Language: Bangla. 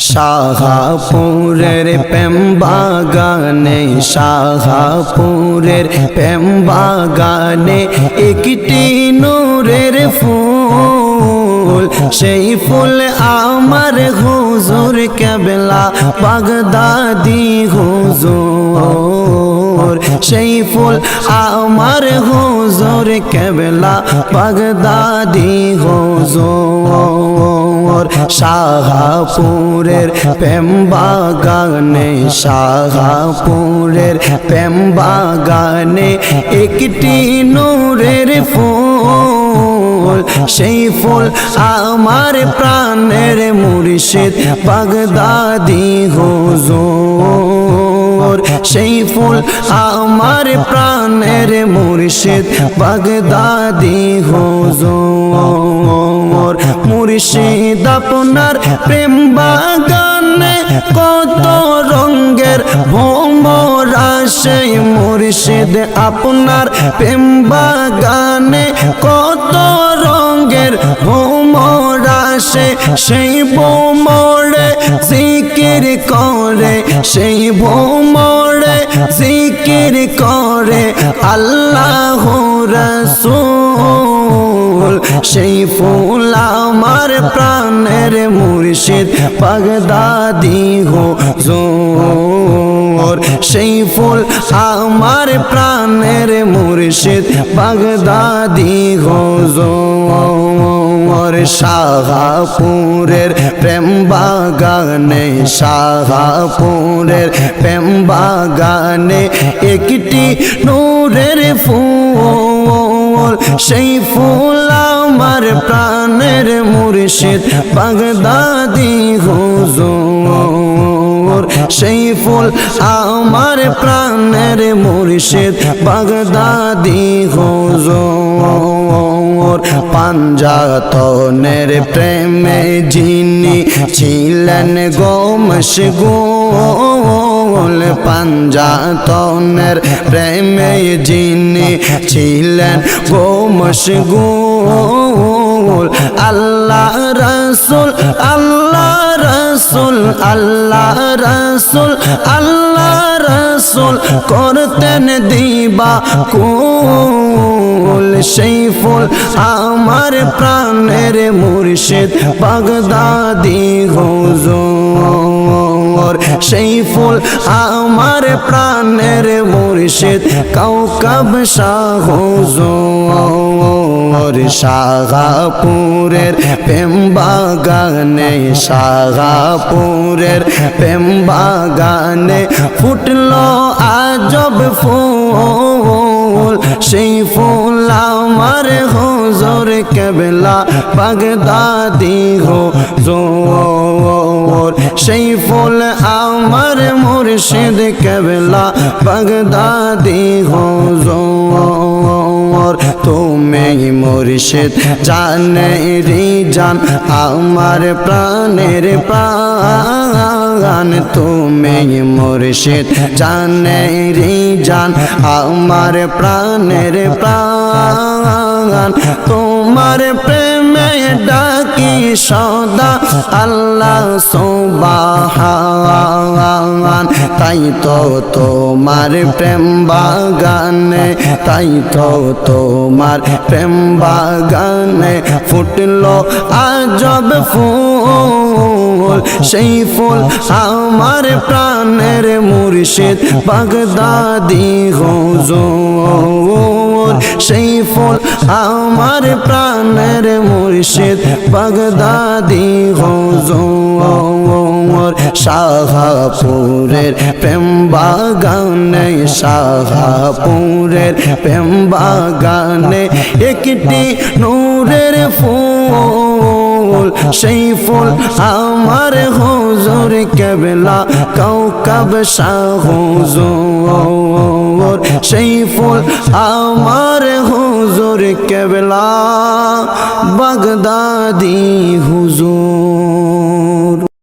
শাহাপুরের প্রেম বাগানে, শাহাপুরের প্রেম বাগানে একটি নূরের ফুল। সেই ফুল আমার হুজুর কেবলা, বাগদাদি হুজুর। সেই ফুল আমার হুজুর কেবলা, বাগদাদি হুজুর। শাহাপুরের প্রেম বাগানে শাহাপুরের প্রেম বাগানে একটি নূরের ফুল। সেই ফুল আমার প্রাণের মুর্শিদ, বাগদাদি হুজুর। সেই ফুল আমার প্রাণের মুর্শিদ বাগদাদি হুজুর। মুর্শিদ আপনার প্রেম বাগানে কত রঙ্গের ভোমরা সেই মুর্শিদ আপনার প্রেম বাগানে কত রঙ্গের সেই বোমরে জিকির করে, সেই ভোমরে জিকির করে, আল্লাহ রসুল। সেই ফুল আমার প্রাণের মুর্শিদ, বাগদাদি হো জোর সেই ফুল আমার প্রাণের মুর্শিদ, বাগদাদি হো জোর শাহাপুরের প্রেম বাগানে সাহাপুরের প্রেম বাগানে একটি নূরের ফুল, সেই ফুল আমার প্রাণের মুর্শিদ, বাগদাদি হুজুর। সেই ফুল আমার প্রাণের মুর্শিদ, বাগদাদি হুজুর। পাঞ্জাতনের প্রেমে যিনি ছিলেন গোমশ গোল, পাঞ্জাতনের প্রেমে যিনি ছিলেন গোল। আল্লাহ রসুল, আল্লাহ রসুল আল্লাহ রসুল আল্লাহ রসুল করতেন দিবা কুল সেই ফুল আমার প্রাণের মুর্শিদ বাগদাদি হুজুর। সেই ফুল আমার প্রাণের মুর্শিদ কাউকাব শাহ হুজুর। শাহাপুরের প্রেম বাগানে, শাহাপুরের প্রেম বাগানে ফুটলো আজব ফুল, সেই ফুল আমার হুজুর কেবলা, বাগদাদি হো জোর সেই ফুল আমার মুর্শিদ কেবলা, বাগদাদি হো জোর তুমি মুর্শিদ, জানে রি জান, আমার প্রাণের প্রাণ। তুমি মুর্শিদ, জানে রি জান, আমার প্রাণের প্রাণ। তোমার প্রেমে ডাকি সদা আল্লাহ সোবাহান তাই তো তোমার প্রেম বাগানে, তাই তো তোমার প্রেম বাগানে ফুটলো আজব ফুল। সেই ফুল আমার প্রাণের মুর্শিদ। বাগদাদি হুজুর সেই ফুল আমার প্রাণের মুর্শিদ। বাগদাদি হুজুর শাহাপুরের প্রেম বাগানে, শাহাপুরের প্রেম বাগানে। একটি নূরের ফুল সেই ফুল আমার হুজুর কেবলা, কাউকাব শাহ হুজুর সেই ফুল আমার হুজুর কেবলা, বাগদাদি হুজুর।